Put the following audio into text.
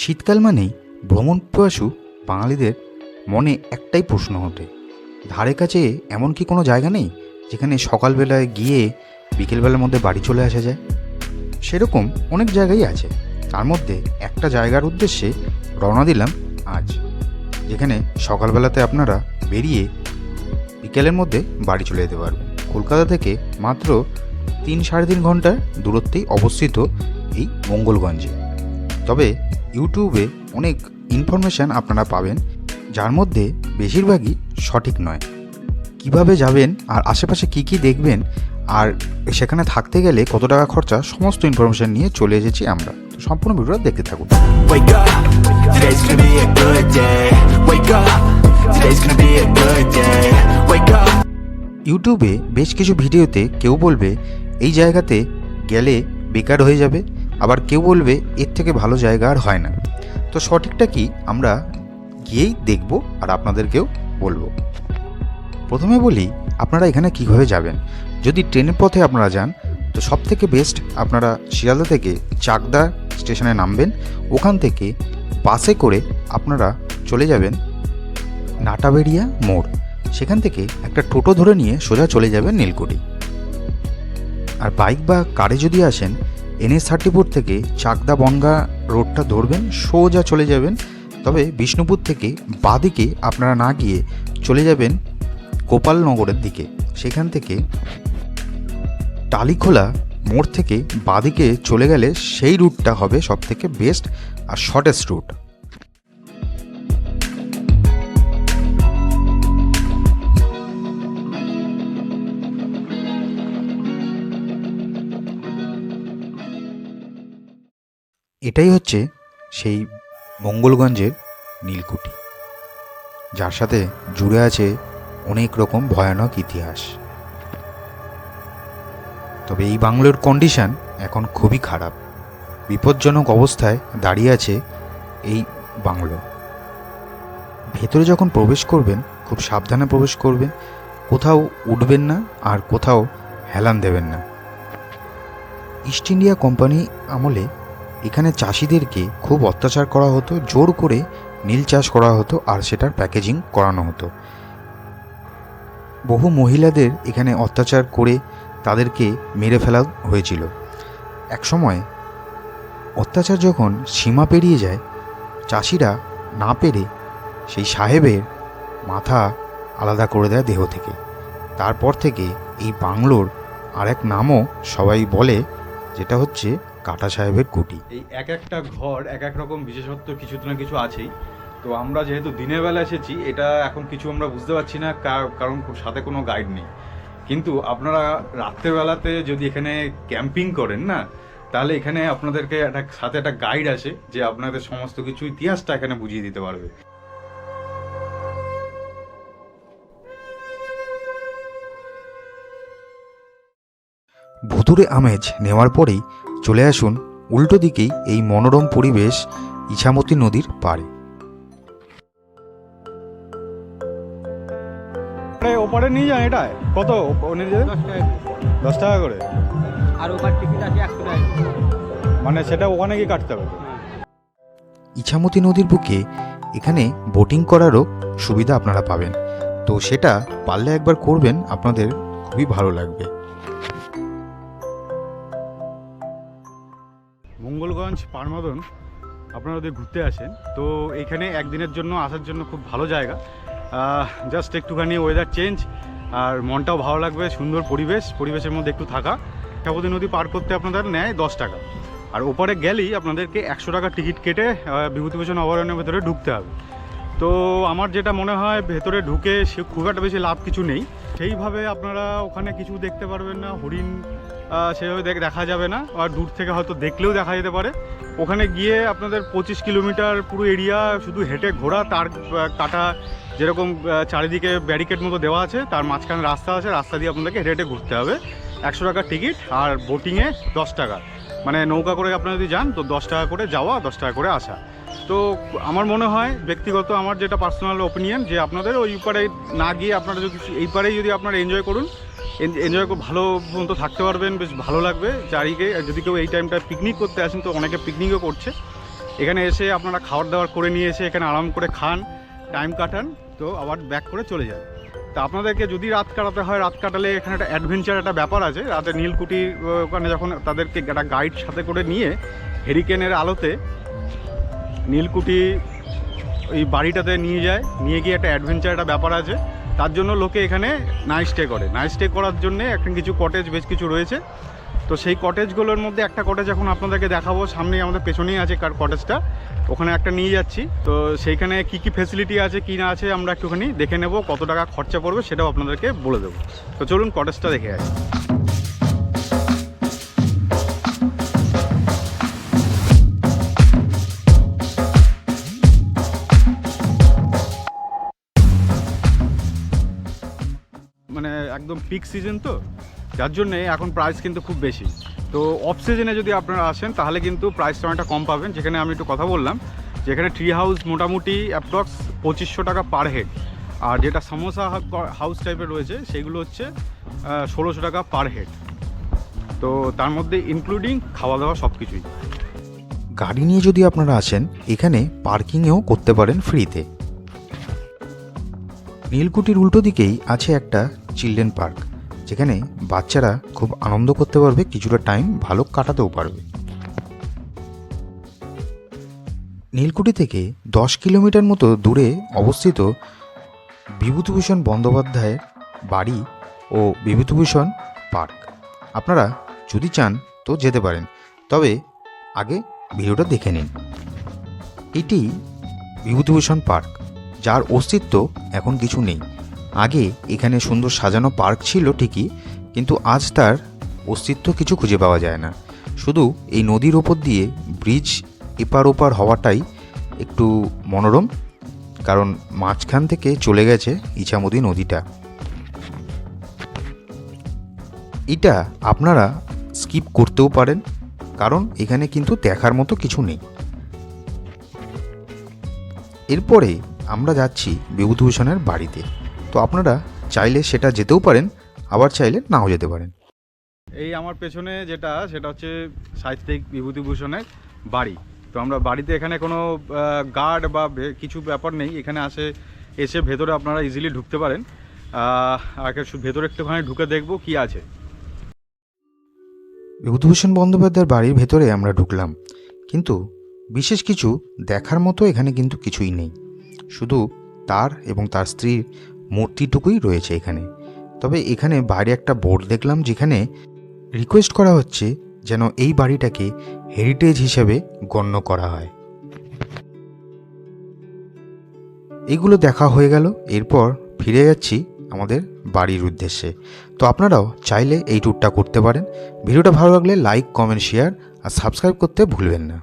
শীতকাল মানেই ভ্রমণ পিপাসু বাঙালিদের মনে একটাই প্রশ্ন ওঠে, ধারে কাছে এমন কি কোনো জায়গা নেই যেখানে সকালবেলায় গিয়ে বিকেলবেলার মধ্যে বাড়ি চলে আসা যায়? সেরকম অনেক জায়গাই আছে, তার মধ্যে একটা জায়গার উদ্দেশ্যে রওনা দিলাম আজ, যেখানে সকালবেলাতে আপনারা বেরিয়ে বিকেলের মধ্যে বাড়ি চলে যেতে পারবেন। কলকাতা থেকে মাত্র তিন সাড়ে তিন ঘণ্টার দূরত্বেই অবস্থিত এই মঙ্গলগঞ্জে। তবে ইউটিউবে অনেক ইনফরমেশান আপনারা পাবেন যার মধ্যে বেশিরভাগই সঠিক নয়। কীভাবে যাবেন আর আশেপাশে কি কি দেখবেন আর সেখানে থাকতে গেলে কত টাকা খরচা সমস্ত ইনফরমেশান নিয়ে চলে এসেছি আমরা। সম্পূর্ণ ভিডিওটা দেখতে থাকুন. ইউটিউবে বেশ কিছু ভিডিওতে কেউ বলবে এই জায়গাতে গেলে বেকার হয়ে যাবে আবার কেউ বলবে এর থেকে ভালো জায়গা আর হয় না। তো সঠিকটা কি আমরা গিয়েই দেখব আর আপনাদেরকেও বলব। প্রথমে বলি, আপনারা এখানে কীভাবে যাবেন? যদি ট্রেনের পথে আপনারা যান, তো সব থেকে বেস্ট আপনারা শিয়ালদা থেকে চাকদা স্টেশনে নামবেন। ওখান থেকে বাসে করে আপনারা চলে যাবেন নাটাবেড়িয়া মোড়। সেখান থেকে একটা টোটো ধরে নিয়ে সোজা চলে যাবেন নীলকুঠি। আর বাইক বা কারে যদি আসেন এনএস থার্টি ফোর থেকে চাকদা বনগা রোডটা ধরবেন, সোজা চলে যাবেন। তবে বিষ্ণুপুর থেকে বাদিকে আপনারা না গিয়ে চলে যাবেন গোপালনগরের দিকে। সেখান থেকে টালিখোলা মোড় থেকে বাদিকে চলে গেলে সেই রুটটা হবে সবথেকে বেস্ট আর শর্টেস্ট রুট এটাই হচ্ছে সেই মঙ্গলগঞ্জের নীলকুঠি, যার সাথে জুড়ে আছে অনেক রকম ভয়ানক ইতিহাস। তবে এই বাংলোর কন্ডিশন এখন খুবই খারাপ। বিপজ্জনক অবস্থায় দাঁড়িয়ে আছে এই বাংলো। ভেতরে যখন প্রবেশ করবেন, খুব সাবধানে প্রবেশ করবেন, কোথাও উঠবেন না আর কোথাও হেলান দেবেন না। ইস্ট ইন্ডিয়া কোম্পানি আমলে এখানে চাষিদেরকে খুব অত্যাচার করা হতো, জোর করে নীল চাষ করা হতো আর সেটার প্যাকেজিং করানো হতো। বহু মহিলাদের এখানে অত্যাচার করে তাদেরকে মেরে ফেলা হয়েছিল। একসময় অত্যাচার যখন সীমা পেরিয়ে যায়, চাষিরা না পেরে সেই সাহেবের মাথা আলাদা করে দেয় দেহ থেকে। তারপর থেকে এই বাংলোর আরেক নামও সবাই বলে, যেটা হচ্ছে কাটা সাহেবের কুটি এই এক একটা ঘর, এক এক রকম বিশেষত্ব কিছু না কিছু আছেই। তো আমরা যেহেতু দিনের বেলা এসেছি, এটা এখন কিছু আমরা বুঝতে পারছি না, কার- কারণ সাথে কোনো গাইড নেই। কিন্তু আপনারা রাত্রের বেলাতে যদি এখানে ক্যাম্পিং করেন না, তাহলে এখানে আপনাদেরকে একটা সাথে একটা গাইড আছে যে আপনাদের সমস্ত কিছু ইতিহাসটা এখানে বুঝিয়ে দিতে পারবে। ভুতুরে আমেজ নেওয়ার পরেই চলে আসুন উল্টো দিকেই এই মনোরম পরিবেশ ইছামতি নদীর পাড়ে। ওপারে নিয়ে যান এটা। কত? দশ টাকা করে। আর ওভার টিকিট আছে একশো টাকা। মানে সেটা ওখানে গিয়ে কাটতে হবে। ইছামতি নদীর বুকে এখানে বোটিং করারও সুবিধা আপনারা পাবেন। তো সেটা পারলে একবার করবেন আপনাদের খুবই ভালো লাগবে। মঙ্গলগঞ্জ পারমাদন আপনারা যদি ঘুরতে আসেন। তো এখানে একদিনের জন্য আসার জন্য খুব ভালো জায়গা। জাস্ট একটুখানি ওয়েদার চেঞ্জ আর মনটাও ভালো লাগবে, সুন্দর পরিবেশ, পরিবেশের মধ্যে একটু থাকা। কাবতী নদী পার করতে আপনাদের নেয় দশ টাকা। আর ওপারে গেলেই আপনাদেরকে একশো টাকা টিকিট কেটে বিভূতিভূষণ অভয়ারণ্যের ভেতরে ঢুকতে হবে। তো আমার যেটা মনে হয়, ভেতরে ঢুকে সে খুব একটা বেশি লাভ কিছু নেই। সেইভাবে আপনারা ওখানে কিছু দেখতে পারবেন না, হরিণ সেভাবে দেখ- যাবে না আর দূর থেকে হয়তো দেখলেও দেখা যেতে পারে। ওখানে গিয়ে আপনাদের পঁচিশ কিলোমিটার পুরো এরিয়া, শুধু হেঁটে ঘোরা, তার কাটা যেরকম চারিদিকে ব্যারিকেড মতো দেওয়া আছে, তার মাঝখানে রাস্তা আছে, রাস্তা দিয়ে আপনাদেরকে হেঁটে হেঁটে ঘুরতে হবে। একশো টাকার টিকিট আর বোটিংয়ে দশ টাকা। মানে নৌকা করে আপনারা যদি যান, তো দশ টাকা করে যাওয়া, দশ টাকা করে আসা। তো আমার মনে হয়, ব্যক্তিগত আমার যেটা পার্সোনাল ওপিনিয়ন যে আপনাদের ওই পারে না গিয়ে আপনারা যদি, এই পারেই যদি আপনারা এনজয় করুন এনজয় করে ভালো মতো থাকতে পারবেন বেশ ভালো লাগবে। চারিকে যদি কেউ এই টাইমটা পিকনিক করতে আসেন তো অনেকে পিকনিকও করছে। এখানে এসে আপনারা খাবার দাবার করে নিয়ে এসে এখানে আরাম করে খান টাইম কাটান তো আবার ব্যাক করে চলে যান। তা আপনাদেরকে যদি রাত কাটাতে হয় রাত কাটালে এখানে একটা অ্যাডভেঞ্চার একটা ব্যাপার আছে। রাতে আহ, ওখানে যখন তাদেরকে একটা গাইড সাথে করে নিয়ে হেরিকেনের আলোতে নীলকুঠি ওই বাড়িটাতে নিয়ে যায়। নিয়ে গিয়ে একটা অ্যাডভেঞ্চার একটা ব্যাপার আছে। তার জন্য লোকে এখানে নাইট স্টে করে। নাইট স্টে করার জন্যে একটা কিছু কটেজ বেশ কিছু রয়েছে। তো সেই কটেজগুলোর মধ্যে একটা কটেজ এখন আপনাদেরকে দেখাবো। সামনে আমাদের পেছনেই আছে কার কটেজটা ওখানে একটা নিয়ে যাচ্ছি। তো সেইখানে কি কি ফেসিলিটি আছে, কি না আছে আমরা একটুখানি দেখে নেব। কত টাকা খরচা পড়বে সেটাও আপনাদেরকে বলে দেবো। তো চলুন কটেজটা দেখে আসি। একদম পিক সিজন তো, যার জন্যে এখন প্রাইস কিন্তু খুব বেশি। তো অফ সিজনে যদি আপনারা আসেন, তাহলে কিন্তু প্রাইসটা অনেকটা কম পাবেন। যেখানে আমি একটু কথা বললাম, যেখানে ট্রি হাউস মোটামুটি অ্যাপ্রক্স পঁচিশশো টাকা পার হেড আর যেটা সমোসা হাউস টাইপের রয়েছে, সেগুলো হচ্ছে ষোলোশো টাকা পার হেড তো তার মধ্যে ইনক্লুডিং খাওয়া দাওয়া সব কিছুই গাড়ি নিয়ে যদি আপনারা আসেন, এখানে পার্কিংয়েও করতে পারেন ফ্রিতে নীলকুটির উল্টো দিকেই আছে একটা চিলড্রেন পার্ক, যেখানে বাচ্চারা খুব আনন্দ করতে পারবে, কিছুটা টাইম ভালো কাটাতেও পারবে। নীলকুঠি থেকে দশ কিলোমিটার মতো দূরে অবস্থিত বিভূতিভূষণ বন্দ্যোপাধ্যায়ের বাড়ি ও বিভূতিভূষণ পার্ক। আপনারা যদি চান তো যেতে পারেন, তবে আগে ভিডিওটা দেখে নিন। এটি বিভূতিভূষণ পার্ক, যার অস্তিত্ব এখন কিছু নেই। আগে এখানে সুন্দর সাজানো পার্ক ছিল ঠিকই, কিন্তু আজ তার অস্তিত্ব কিছু খুঁজে পাওয়া যায় না। শুধু এই নদীর ওপর দিয়ে ব্রিজ এপার ওপার হওয়াটাই একটু মনোরম, কারণ মাঝখান থেকে চলে গেছে ইছামতি নদীটা। এটা আপনারা স্কিপ করতেও পারেন, কারণ এখানে কিন্তু দেখার মতো কিছু নেই। এরপরে আমরা যাচ্ছি বিভূতিভূষণের বাড়িতে। তো আপনারা চাইলে সেটা যেতেও পারেন আবার চাইলে নাও যেতে পারেন। এই আমার পেছনে যেটা সেটা হচ্ছে সাহিত্যিক বিভূতিভূষণের বাড়ি। তো আমরা বাড়িতে এখানে কোনো গার্ড বা কিছু ব্যাপার নেই। এখানে আসে এসে ভেতরে আপনারা ইজিলি ঢুকতে পারেন। আর ভেতরে একটুখানি ঢুকে দেখব কি আছে। বিভূতিভূষণ বন্দ্যোপাধ্যায়ের বাড়ির ভেতরে আমরা ঢুকলাম। কিন্তু বিশেষ কিছু দেখার মতো এখানে কিন্তু কিছুই নেই। শুধু তার এবং তার স্ত্রীর মূর্তিটুকুই রয়েছে এখানে। তবে এখানে বাইরে একটা বোর্ড দেখলাম যেখানে রিকোয়েস্ট করা হচ্ছে যেন এই বাড়িটাকে হেরিটেজ হিসেবে গণ্য করা হয়। এইগুলো দেখা হয়ে গেল, এরপর ফিরে যাচ্ছি আমাদের বাড়ির উদ্দেশ্যে। তো আপনারাও চাইলে এই ট্যুরটা করতে পারেন। ভিডিওটা ভালো লাগলে লাইক কমেন্ট শেয়ার আর সাবস্ক্রাইব করতে ভুলবেন না।